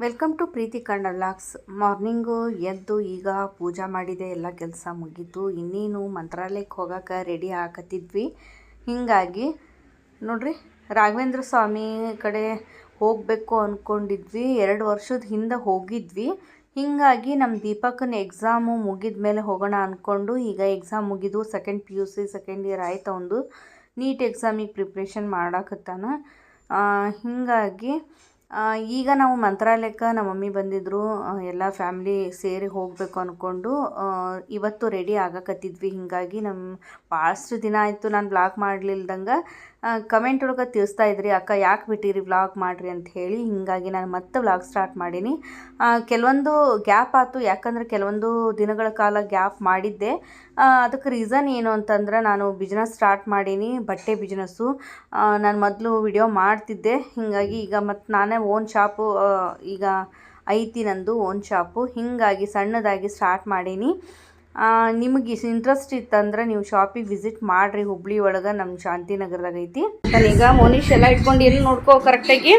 Welcome to Preethi Kannada vlogs morning ಎದ್ದು ಈಗ ಪೂಜೆ ಮಾಡಿದೆ, ಎಲ್ಲ ಕೆಲಸ ಮುಗೀತು. ಇನ್ನೇನು, ಮಂತ್ರಾಲಯಕ್ಕೆ ಹೋಗೋಕೆ ರೆಡಿ ಹಾಕತ್ತಿದ್ವಿ ಹೀಗಾಗಿ, ನೋಡ್ರಿ, ರಾಘವೇಂದ್ರ ಸ್ವಾಮಿ ಕಡೆ ಹೋಗಬೇಕು ಅಂದ್ಕೊಂಡಿದ್ವಿ ಎರಡು ವರ್ಷದ ಹಿಂದೆ ಹೋಗಿದ್ವಿ. ಹೀಗಾಗಿ ನಮ್ಮ ದೀಪಕನ ಎಕ್ಸಾಮು ಮುಗಿದ ಮೇಲೆ ಹೋಗೋಣ ಅಂದ್ಕೊಂಡು ಈಗ ಎಕ್ಸಾಮ್ ಮುಗಿದು second P U C second year ಆಯ್ತು ಒಂದು ನೀಟ್ ಎಕ್ಸಾಮಿಗೆ ಪ್ರಿಪ್ರೇಷನ್ ಮಾಡಾಕತ್ತಾನ. ಹೀಗಾಗಿ ಈಗ ನಾವು ಮಂತ್ರಾಲಯಕ್ಕೆ ನಮ್ಮ ಮಮ್ಮಿ ಬಂದಿದ್ದರು ಎಲ್ಲ ಫ್ಯಾಮ್ಲಿ ಸೇರಿ ಹೋಗಬೇಕು ಅಂದ್ಕೊಂಡು ಇವತ್ತು ರೆಡಿ ಆಗಕತ್ತಿದ್ವಿ. ಹೀಗಾಗಿ ನಮ್ಮ ಭಾಳಷ್ಟು ದಿನ ಆಯಿತು, ನಾನು ಬ್ಲಾಕ್ ಮಾಡಲಿಲ್ದಂಗೆ ಕಮೆಂಟ್ ಒಳಗೆ ತಿಳಿಸ್ತಾ ಇದ್ರಿ, ಅಕ್ಕ, ಯಾಕೆ ಬಿಟ್ಟಿರಿ ವ್ಲಾಗ್ ಮಾಡಿರಿ ಅಂತ ಹೇಳಿ, ಹೀಗಾಗಿ ನಾನು ಮತ್ತೆ ವ್ಲಾಗ್ ಸ್ಟಾರ್ಟ್ ಮಾಡೀನಿ. ಕೆಲವೊಂದು ಗ್ಯಾಪ್ ಆಯಿತು ಯಾಕಂದರೆ ಕೆಲವೊಂದು ದಿನಗಳ ಕಾಲ ಗ್ಯಾಪ್ ಮಾಡಿದ್ದೆ. ಅದಕ್ಕೆ ರೀಸನ್ ಏನು ಅಂತಂದ್ರೆ, ನಾನು ಬಿಸ್ನೆಸ್ ಸ್ಟಾರ್ಟ್ ಮಾಡೀನಿ, ಬಟ್ಟೆ ಬಿಸ್ನೆಸ್ಸು ನಾನು ಮೊದಲು ವಿಡಿಯೋ ಮಾಡ್ತಿದ್ದೆ, ಹೀಗಾಗಿ ಈಗ ಮತ್ತು ನಾನೇ ಓನ್ ಶಾಪು ಈಗ ಐತಿ ನಂದು ಓನ್ ಶಾಪು ಹೀಗಾಗಿ ಸಣ್ಣದಾಗಿ ಸ್ಟಾರ್ಟ್ ಮಾಡೀನಿ. ನಿಮಗೆ ಇಂಟ್ರೆಸ್ಟ್ ಇತ್ತಂದ್ರೆ ನೀವು ಶಾಪಿಗೆ ವಿಸಿಟ್ ಮಾಡಿರಿ ಹುಬ್ಳಿ ಒಳಗೆ ನಮ್ಮ ಶಾಂತಿನಗರದಾಗ ಐತಿ. ಈಗ ಮೋನಿಶ್ ಎಲ್ಲ ಇಟ್ಕೊಂಡು ಎಲ್ಲಿ ನೋಡ್ಕೋ ಕರೆಕ್ಟಾಗಿ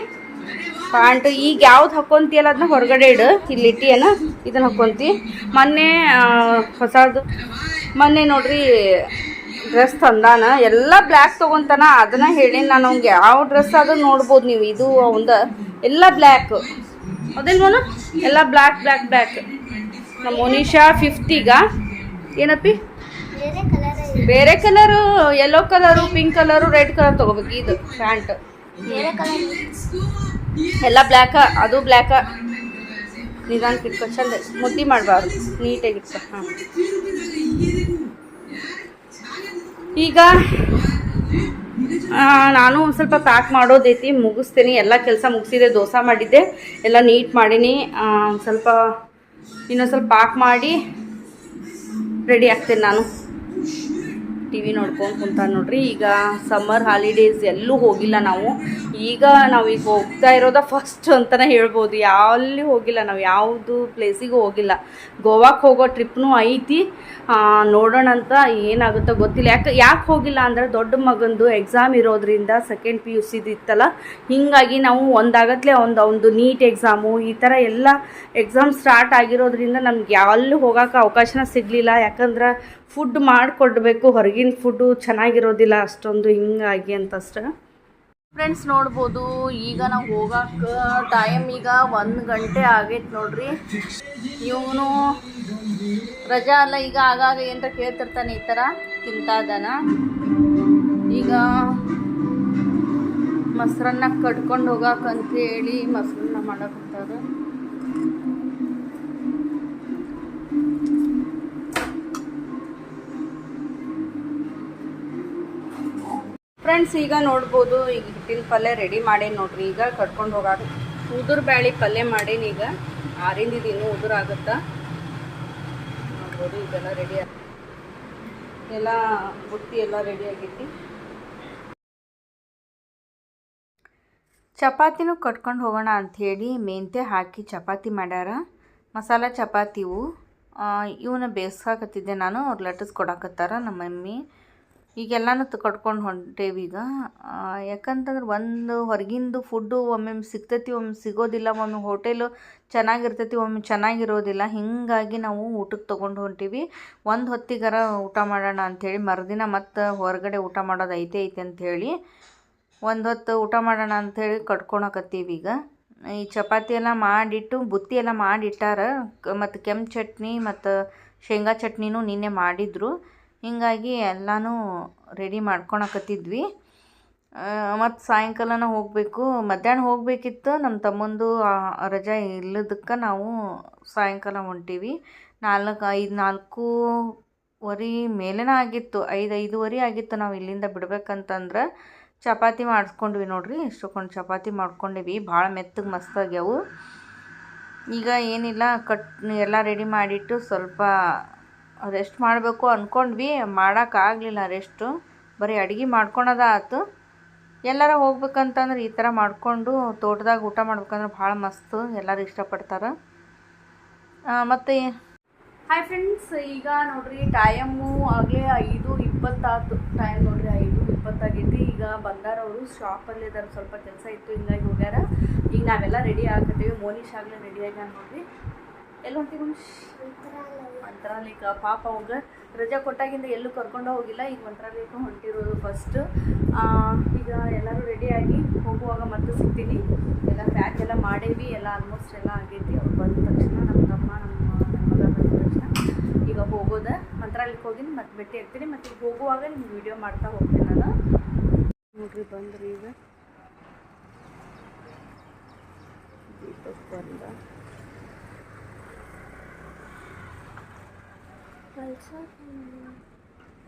ಪ್ಯಾಂಟ್ ಈಗ ಯಾವ್ದು ಹಾಕೊಂತಿಯಲ್ಲ ಅದನ್ನ ಹೊರಗಡೆ ಇಡು. ಇಲ್ಲಿ ಇಟ್ಟಿಯನ ಇದನ್ನ ಹಾಕೊಂತಿ. ಮೊನ್ನೆ ಹೊಸದು. ಮೊನ್ನೆ ನೋಡ್ರಿ ಡ್ರೆಸ್ ತಂದಾನ. ಎಲ್ಲ ಬ್ಲ್ಯಾಕ್ ತಗೊಂತಾನ. ಅದನ್ನ ಹೇಳಿ ನಾನು ಅವ್ನಿಗೆ. ಯಾವ ಡ್ರೆಸ್ ಅದು ನೋಡ್ಬೋದು ನೀವು. ಇದು ಅವಂದ. ಎಲ್ಲ ಬ್ಲ್ಯಾಕ್ ಅದೇನು ಎಲ್ಲ ಬ್ಲ್ಯಾಕ್ ಬ್ಲ್ಯಾಕ್ ಬ್ಲ್ಯಾಕ್ ನಮ್ಮ ಮೋನಿಶಾ ಫಿಫ್ತಿಗ ಏನಪ್ಪಿ? ಬೇರೆ colour yellow colour pink colour red colour ತಗೋಬೇಕು. ಇದು ಪ್ಯಾಂಟ್. ಎಲ್ಲ ಬ್ಲ್ಯಾಕ ಅದು ಬ್ಲ್ಯಾಕ ನಿಧಾನ ಇಟ್ಕೊ ಚಂದ. ಮುದ್ದಿ ಮಾಡಬಾರ್ದು. ನೀಟಾಗಿ ಇಟ್ಕೊ ಹಾಂ. ಈಗ ನಾನು ಒಂದು ಸ್ವಲ್ಪ ಪ್ಯಾಕ್ ಮಾಡೋದೈತಿ ಮುಗಿಸ್ತೀನಿ. ಎಲ್ಲ ಕೆಲಸ ಮುಗಿಸಿದೆ ದೋಸೆ ಮಾಡಿದ್ದೆ. ಎಲ್ಲ ನೀಟ್ ಮಾಡೀನಿ. ಸ್ವಲ್ಪ ಇನ್ನೊಂದು ಸ್ವಲ್ಪ ಪ್ಯಾಕ್ ಮಾಡಿ ರೆಡಿ ಆಗ್ತೇನೆ ನಾನು. ಟಿ ವಿ ನೋಡ್ಕೊಂಡು ಕುಂತ ನೋಡ್ರಿ. ಈಗ ಸಮ್ಮರ್ ಹಾಲಿಡೇಸ್ ಎಲ್ಲೂ ಹೋಗಿಲ್ಲ ನಾವು. ಈಗ ನಾವು ಈಗ ಹೋಗ್ತಾ ಇರೋದ ಫಸ್ಟ್ ಅಂತಲೇ ಹೇಳ್ಬೋದು. ಯಾವಲ್ಲಿ ಹೋಗಿಲ್ಲ ನಾವು, ಯಾವುದು ಪ್ಲೇಸಿಗೂ ಹೋಗಿಲ್ಲ. ಗೋವಾಕ್ಕೆ ಹೋಗೋ ಟ್ರಿಪ್ನೂ ಐತಿ. ನೋಡೋಣ ಅಂತ ಏನಾಗುತ್ತೋ ಗೊತ್ತಿಲ್ಲ. ಯಾಕೆ ಯಾಕೆ ಹೋಗಿಲ್ಲ ಅಂದರೆ ದೊಡ್ಡ ಮಗಂದು ಎಕ್ಸಾಮ್ ಇರೋದ್ರಿಂದ ಸೆಕೆಂಡ್ ಪಿ ಯು ಸಿದು ಇತ್ತಲ್ಲ. ಹೀಗಾಗಿ ನಾವು ಒಂದಾಗತ್ಲೆ ಒಂದು ಒಂದು ನೀಟ್ ಎಕ್ಸಾಮು ಈ ಥರ ಎಲ್ಲ ಎಕ್ಸಾಮ್ ಸ್ಟಾರ್ಟ್ ಆಗಿರೋದ್ರಿಂದ ನಮ್ಗೆ ಯಾವಲ್ಲೂ ಹೋಗೋಕೆ ಅವಕಾಶನ ಸಿಗಲಿಲ್ಲ. ಯಾಕಂದ್ರೆ ಫುಡ್ ಮಾಡಿಕೊಡ್ಬೇಕು, ಹೊರಗಿನ ಫುಡ್ಡು ಚೆನ್ನಾಗಿರೋದಿಲ್ಲ, ಅಷ್ಟೊಂದು ಹಿಂಗಾಗಿ ಅಂತ ಅಂತಷ್ಟೇ. ಫ್ರೆಂಡ್ಸ್ ನೋಡ್ಬೋದು, ಈಗ ನಾವು ಹೋಗಕ್ಕೆ ಟೈಮ್ ಈಗ ಒಂದು ಗಂಟೆ ಆಗೈತೆ ನೋಡ್ರಿ. ಇವನು ರಜಾ ಅಲ್ಲ ಈಗ ಆಗಾಗ ಏನರ ಕೇಳ್ತಿರ್ತಾನೆ ಈ ಥರ ತಿಂತಾ ಇದ್ದಾನ. ಈಗ ಮೊಸರನ್ನ ಕಟ್ಕೊಂಡು ಹೋಗಕ್ಕಂತ ಹೇಳಿ ಮೊಸರನ್ನ ಮಾಡಕತ್ತಾರ ಫ್ರೆಂಡ್ಸ್ ಈಗ ನೋಡ್ಬೋದು, ಈಗ ಹಿಟ್ಟಿನ ಪಲ್ಯ ರೆಡಿ ಮಾಡೇನಿ ನೋಡ್ರಿ. ಈಗ ಕಟ್ಕೊಂಡು ಹೋಗಾಕ ಉದುರು ಬ್ಯಾಳಿ ಪಲ್ಯ ಮಾಡೇನಿ ಈಗ. ಆರಿಂದಿದ್ದು ಇನ್ನೂ ಉದುರು ಆಗುತ್ತಾ. ನೋಡ್ಬೋದು, ಇದೆಲ್ಲ ರೆಡಿ ಎಲ್ಲ ಬುತ್ತಿ ಎಲ್ಲ ರೆಡಿ ಆಗೈತಿ. ಚಪಾತಿನೂ ಕಟ್ಕೊಂಡು ಹೋಗೋಣ ಅಂಥೇಳಿ ಮೆಂತೆ ಹಾಕಿ ಚಪಾತಿ ಮಾಡ್ಯಾರ. ಮಸಾಲ ಚಪಾತಿವು ಇವನ್ನ ಬೇಯಿಸ್ಕಾಕತ್ತಿದ್ದೆ ನಾನು, ಅವ್ರು ಲಟಸ್ ಕೊಡಾಕತ್ತಾರ ನಮ್ಮ ಮಮ್ಮಿ. ಈಗೆಲ್ಲನೂ ಕಟ್ಕೊಂಡು ಹೊಂಟೇವಿ ಈಗ. ಯಾಕಂತಂದ್ರೆ ಒಂದು ಹೊರಗಿಂದು ಫುಡ್ಡು ಒಮ್ಮೊಮ್ಮೆ ಸಿಗ್ತೈತಿ, ಒಮ್ಮೆ ಸಿಗೋದಿಲ್ಲ, ಒಮ್ಮೆ ಹೋಟೆಲು ಚೆನ್ನಾಗಿರ್ತೈತಿ, ಒಮ್ಮೆ ಚೆನ್ನಾಗಿರೋದಿಲ್ಲ, ಹೀಗಾಗಿ ನಾವು ಊಟಕ್ಕೆ ತೊಗೊಂಡು ಹೊಂಟೀವಿ. ಒಂದು ಹೊತ್ತಿಗಾರ ಊಟ ಮಾಡೋಣ ಅಂಥೇಳಿ ಮರುದಿನ ಮತ್ತು ಹೊರಗಡೆ ಊಟ ಮಾಡೋದು ಐತೆ ಐತೆ ಅಂಥೇಳಿ ಒಂದು ಹೊತ್ತು ಊಟ ಮಾಡೋಣ ಅಂಥೇಳಿ ಕಟ್ಕೊಳಕತ್ತೀವಿ ಈಗ. ಈ ಚಪಾತಿ ಎಲ್ಲ ಮಾಡಿಟ್ಟು, ಬುತ್ತಿ ಎಲ್ಲ ಮಾಡಿಟ್ಟಾರ ಮತ್ತು ಕೆಂಪು ಚಟ್ನಿ, ಮತ್ತು ಶೇಂಗಾ ಚಟ್ನಿನೂ ನಿನ್ನೆ ಮಾಡಿದ್ರು. ಹೀಗಾಗಿ ಎಲ್ಲನೂ ರೆಡಿ ಮಾಡ್ಕೊಳಕತ್ತಿದ್ವಿ. ಮತ್ತು ಸಾಯಂಕಾಲನ ಹೋಗಬೇಕು. ಮಧ್ಯಾಹ್ನ ಹೋಗಬೇಕಿತ್ತು. ನಮ್ಮ ತಮ್ಮಂದು ರಜೆ ಇಲ್ಲದಕ್ಕೆ ನಾವು ಸಾಯಂಕಾಲ ಹೊಂಟೀವಿ. ನಾಲ್ಕು, ಐದು, ನಾಲ್ಕೂವರೆ ಮೇಲೇನ ಆಗಿತ್ತು. ಐದು, ಐದೂವರೆ ಆಗಿತ್ತು ನಾವು ಇಲ್ಲಿಂದ ಬಿಡ್ಬೇಕಂತಂದ್ರೆ. ಚಪಾತಿ ಮಾಡಿಸ್ಕೊಂಡ್ವಿ ನೋಡ್ರಿ. ಇಷ್ಟೊಂದು ಚಪಾತಿ ಮಾಡ್ಕೊಂಡಿವಿ. ಭಾಳ ಮೆತ್ತಗೆ ಮಸ್ತಾಗ್ಯಾವು ಈಗ ಏನಿಲ್ಲ, ಕಟ್, ಎಲ್ಲ ರೆಡಿ ಮಾಡಿಟ್ಟು ಸ್ವಲ್ಪ ರೆಸ್ಟ್ ಮಾಡಬೇಕು ಅಂದ್ಕೊಂಡ್ವಿ ಮಾಡೋಕ್ಕಾಗಲಿಲ್ಲ ರೆಸ್ಟು ಬರೀ ಅಡುಗೆ ಮಾಡ್ಕೊಳೋದ ಆಯ್ತು ಎಲ್ಲಾರ ಹೋಗ್ಬೇಕಂತಂದ್ರೆ ಈ ಥರ ಮಾಡಿಕೊಂಡು ತೋಟದಾಗ ಊಟ ಮಾಡ್ಬೇಕಂದ್ರೆ ಭಾಳ ಮಸ್ತು, ಎಲ್ಲರೂ ಇಷ್ಟಪಡ್ತಾರೆ. ಮತ್ತು ಹಾಯ್ ಫ್ರೆಂಡ್ಸ್ ಈಗ ನೋಡಿರಿ ಟೈಮು ಆಗಲೇ ಐದು ಇಪ್ಪತ್ತಾತು. ಟೈಮ್ ನೋಡಿರಿ ಐದು ಇಪ್ಪತ್ತಾಗೈತಿ. ಈಗ ಬಂದಾರ ಅವರು ಶಾಪಲ್ಲಿ ಇದ್ದಾರೆ ಸ್ವಲ್ಪ ಕೆಲಸ ಇತ್ತು, ಹಿಂಗಾಗಿ ಹೋಗ್ಯಾರ. ಈಗ ನಾವೆಲ್ಲ ರೆಡಿ ಆಗತ್ತೀವಿ ಮೋನಿಶ್ ಆಗಲೇ ರೆಡಿ ಆಗ್ಯಾನ ನೋಡ್ರಿ. ಎಲ್ಲಿ ಹೊಂಟಿ ಮೋನಿಶ್ ಮಂತ್ರಾಲಯಕ್ಕೆ. ಪಾಪ ಅವಾಗ ರಜಾ ಕೊಟ್ಟಾಗಿಂದ ಎಲ್ಲೂ ಕರ್ಕೊಂಡು ಹೋಗಿಲ್ಲ. ಈಗ ಮಂತ್ರಾಲಯಕ್ಕೆ ಹೊಂಟಿರೋದು ಫಸ್ಟ್ ಈಗ ಎಲ್ಲರೂ ರೆಡಿಯಾಗಿ ಹೋಗುವಾಗ ಮತ್ತೆ ಸಿಗ್ತೀನಿ. ಎಲ್ಲ ಪ್ಯಾಕ್ ಎಲ್ಲ ಮಾಡೇವಿ. ಎಲ್ಲ ಆಲ್ಮೋಸ್ಟ್ ಎಲ್ಲ ಆಗೈತಿ. ಅವ್ರು ಬಂದ ತಕ್ಷಣ ನಮ್ಮ ತಮ್ಮ, ನಮ್ಮ ಮಗ ಬಂದ ತಕ್ಷಣ ಈಗ ಹೋಗೋದ. ಮಂತ್ರಾಲಯಕ್ಕೆ ಹೋಗಿ ಮತ್ತೆ ಭೇಟಿ ಆಗ್ತೀನಿ. ಮತ್ತು ಈಗ ಹೋಗುವಾಗ ನಿಮ್ಗೆ ವಿಡಿಯೋ ಮಾಡ್ತಾ ಹೋಗ್ತೀನಿ ನಾನು. ನೋಡ್ರಿ, ಬಂದ್ರಿ ಈಗ. ದೀಪಕ್ ಬಂದ.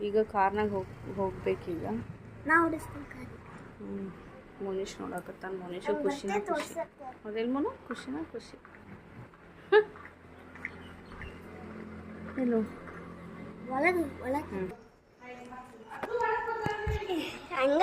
ಈಗ ಕಾರ್ನಾಗ ಹೋಗ್ ಹೋಗ್ಬೇಕೀಗ. ನಾ ನೋಡಾಕತ್ತಾನ ಕಾರಿ ಹ್ಞೂ ಮೋನೀಶ್ ನೋಡಕತ್ತಾನ. ಮೋನೀಶ್ ಖುಷಿನ ಖುಷಿ. ಅದೇನು ಮೋನು ಖುಷಿನ ಖುಷಿ. ಏನು ಒಳಗೆ ಒಳಗೆ. ಹಂಗ?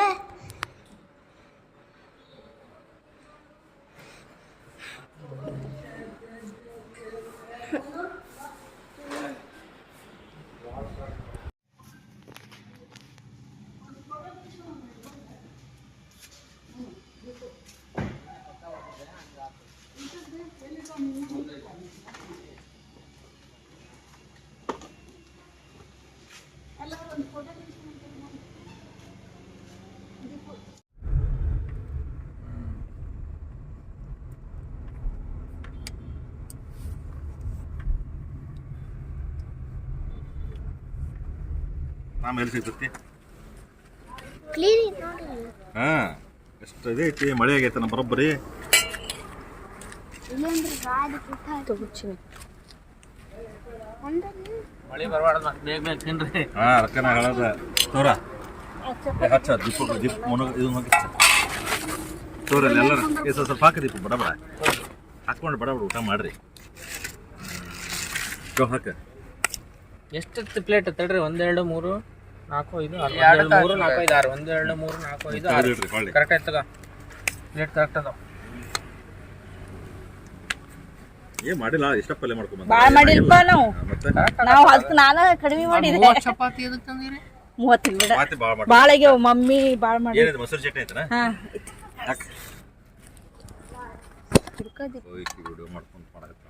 ಆಮೇಲೆ ಎಲ್ಲಿ ಸಿಗ್ತೈತಿ ಕ್ಲೀನ್ ನೋಡಿ. ಹಾ ಎಷ್ಟು ಇದೈತಿ ಮಳೆ ಆಗೈತೆ ನಮ್ಮ ಬರೋಬ್ಬರಿ. ಮಳಿ ಬರಬಾರ್ದು ಬೇಗ ಬೇಗ ತಿನ್ರಿ. ಹಾ ಅದಕ್ಕೆ ನಾ ಹೇಳೋದ? ತೋರ. ಏ, ಹಚ್ಚ ದೀಪ ದೀಪ ಮುನ ಇದು ಎಲ್ಲರ ಸ್ವಲ್ಪ ಸ್ವಲ್ಪ ಬಡಬಡ ದೀಪ ಬಡ ಬಡ ಹಾಕ್ಕೊಂಡು ಬಡ ಬಡ ಊಟ ಮಾಡ್ರಿ. ಹಾಕ. ಎಷ್ಟು ಪ್ಲೇಟ್ ತಡ್ರಿ? ಒಂದೆರಡು ಮೂರು? ನಾಲ್ಕು ಐದು ಆರು. ಒಂದೆರಡು ಮೂರು ನಾಲ್ಕು ಐದು ಆರು. ಒಂದು ಎರಡು ಮೂರು ನಾಲ್ಕು ಐದು ಆರು. ಕರೆಕ್ಟ್ ಆಯ್ತದ ಪ್ಲೇಟ್ ಕರೆಕ್ಟ್ ಅದಾವ. ಏನ್ ಮಾಡಿಲ್ಲ ಇಷ್ಟ ಪಲ್ಯ ಮಾಡ್ಕೊಂಡ್ ಮಾಡಿಲ್ಪ ನಾವು? ನಾವು ಅದಕ್ಕೆ ನಾನು ಕಡಿಮೆ ಮಾಡಿದೆ. ಚಪಾತಿ ಎದಕ್ಕೆ ತಂದಿರಿ? ಮೂವತ್ತು ಬಿಡ ಬಾಳ ಆಗ್ಯಾವ ಮಮ್ಮಿ ಭಾಳ ಮಾಡಿ ಏನಿದೆ ಮೊಸರು ಚಟ್ನಿ ಐತನ? ಹಾ ಹೋಯ್ತು ವಿಡಿಯೋ ಮಾಡ್ಕೊಂಡು ಮಾಡಕತ್ತ.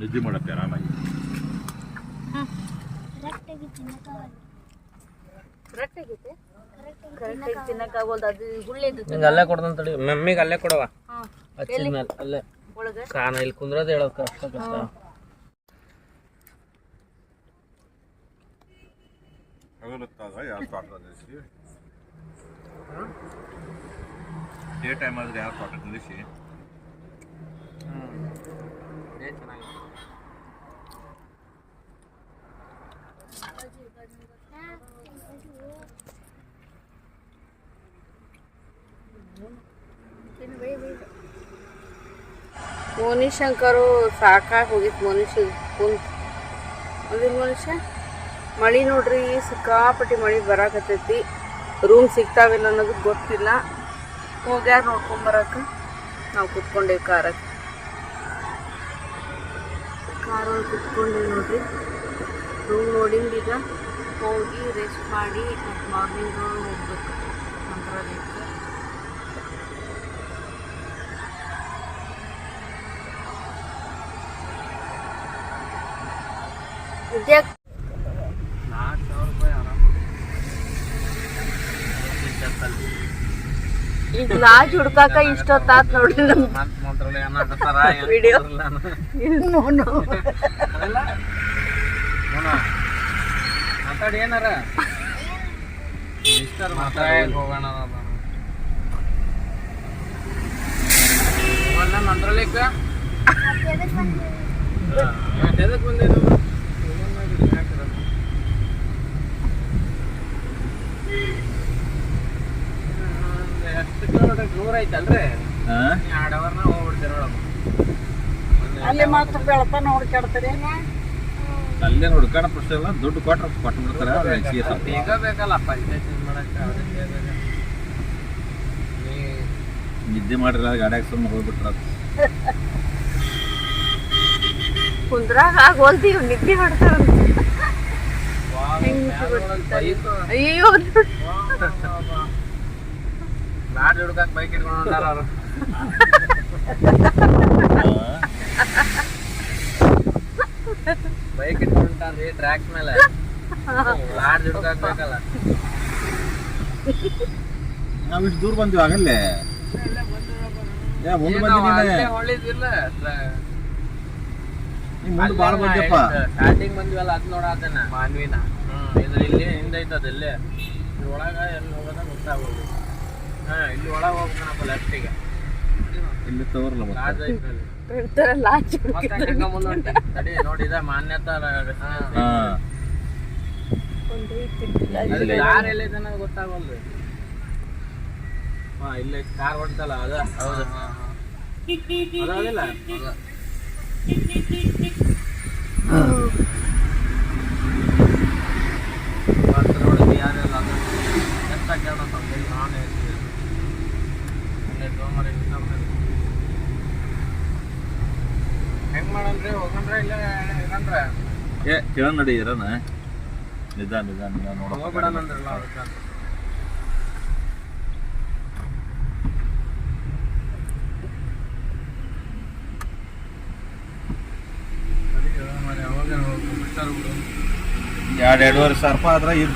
ನಿದ್ದೆ ಮಾಡತ್ತೆ ಆರಾಮಾಗಿ. ನಿಂಗೆ ಅಲ್ಲೇ ಕೊಡ್ದಂತ ತಡಿ. ಮಮ್ಮಿಗೆ ಅಲ್ಲೇ ಕೊಡವ ಹಾಂ ಹಚ್ಚಿದ ಮೇಲೆ ಅಲ್ಲೇ. ಇಲ್ಲಿ ಕುಂದ್ರದ ಹೇಳೋದು ಕಷ್ಟ ಕಷ್ಟ ಡೇ ಟೈಮ್ ಆದ್ರೆ ಯಾವ ತೋಟ ನಿಲ್ಲಿಸಿ? ಮೋನಿಶಂಕರು ಸಾಕಾಗಿ ಹೋಗಿತ್ತು ಮನುಷ್ಯ ಕುಂತು ಅದೇ ಮನುಷ್ಯ ಮಳಿ ನೋಡ್ರಿ, ಸಿಕ್ಕಾಪಟ್ಟಿ ಮಳೆ ಬರಾಕತ್ತೈತಿ. ರೂಮ್ ಸಿಗ್ತಾವಿಲ್ಲ ಅನ್ನೋದು ಗೊತ್ತಿಲ್ಲ. ಹೋಗ್ಯಾರ ನೋಡ್ಕೊಂಬರಕ್ಕೆ ನಾವು ಕುತ್ಕೊಂಡೇವಿ ಕಾರ ಕಾರೊಳಗೆ ಕುತ್ಕೊಂಡೇವಿ ನೋಡ್ರಿ. ರೂಮ್ ನೋಡಿಂದೀಗ ಹೋಗಿ ರೆಸ್ಟ್ ಮಾಡಿ ಮಾರ್ನಿಂಗ್ ಹೋಗ್ಬೇಕು. ಮಂತ್ರಾಲಯಕ್ಕೆ Video. ಗೊತ್ತಿಲ್ಲ ನಾನು. ಇನ್ನೂನು. ಅದೆಲ್ಲ ನೋಡ ಮಾತಾಡಿ ಏನಾರ ಮಿಸ್ಟರ್ ಮಾತಾಡಿ ಹೋಗೋಣ ಮಂತ್ರಾಲಯಕ್ಕ ಇವತ್ತು ಎದಕ್ ಬಂದಿದ್ದು ಅಲ್ಲಿ ಮಾತ್ರ ಬೆಳತನ ಹುಡ್ಕಾಡ್ತಾರೆ ಅಲ್ಲೇ ನೋಡಿ ಪ್ರಶ್ನೆಲ್ಲ ಪ್ರಶ್ನೆ ದುಡ್ಡು ಕೊಟ್ರೆ ಕೊಟ್ಟು ಬಿಡ್ತಾರೆ ಈಗ ಬೇಕಲ್ಲ ಪಂಚಾಯತ್ ನಿದ್ದೆ ಮಾಡಿರ ಗಾಡ್ಯಾಗ ಸುಮ್ಮನೆ ಹೋಗ್ಬಿಟ್ರ ಕುಂದ್ರಾಗ ಆಗೋಲ್ತೀವಿ ನಿದ್ದೆ ಮಾಡ್ತಾರ ಅಯ್ಯೋ. ಲಾಡ್ ಹುಡುಗಕ್ಕೆ ಬೈಕ್ ಇಟ್ಕೊಂಡು ಹೊಂಟಾರ ಅವ್ರು. ಬೈಕ್ ಇಟ್ಕೊಂಡು ಹೊಂಟಾನ್ರಿ ಟ್ರ್ಯಾಕ್ ಮೇಲೆ. ಲಾಡ್ ಹುಡುಗಕ್ಕೆ ಬೇಕಲ್ಲ. ನಾವು ಇಷ್ಟು ದೂರ ಬಂದಿವಿ ಆಗಲ್ಲೇ ಏ ಮುಂದೆ ಬಂದಿದ್ದೀನಿ ಹೊಳಿದಿಲ್ಲ ನೀ ಮುಂದೆ ಭಾಳ ಬಂದ್ಯಪ್ಪ ಸ್ಟಾರ್ಟಿಂಗ್ ಬಂದ್ವಲ್ಲ ಅದ್ ನೋಡಾತನ ಮಾನ್ವಿನ. ಹ್ಮ್ ಇದು ಇಲ್ಲಿ ಹಿಂದೆ ಐತದ ಇಲ್ಲಿ. ಇಲ್ಲಿ ಒಳಗ ಎಲ್ಲಿ ಹೋಗೋದ ಗೊತ್ತಾಗೋದು. ಹಾ ಇಲ್ಲಿ ಒಳಗ ಹೋಗ್ಬೇಕನಪ್ಪ ಲೆಫ್ಟಿಗೆ ಇಲ್ಲಿ ತೋರ್ಲ. ತಡಿ ನೋಡಿ ಇದ ಮಾನ್ಯತಾ ಹಾ. ಅಲ್ಲಿ ಯಾರು ಎಲ್ಲಿದ್ದಾನ ಗೊತ್ತಾಗಲ್ದು. ಹಾ ಇಲ್ಲಿ ಕಾರ್ ಹೊಂಟಲ್ಲ ಅದ? ಹೌದು. ಅದಾವಿಲ್ಲ ಹೆಂಗ್ ಮಾಡನ್ರಿ ಹೋಗನ್ರ ಇಲ್ಲ ಇರಂದ್ರ ಏ ಕೇಳ ನಡಿ ಇರೋಣ ನಿಧಾನ ನಿಧಾನ ನಿಧಾನ ನೋಡಪ್ಪ ಹೋಗ್ಬಿಡನಂದ್ರಲ್ಲ ಅದಕ್ಕೆ ಎರಡು ಎರಡೂವರೆ ಸಾವಿರ ರೂಪಾಯಿ ಆದ್ರೆ ಇದು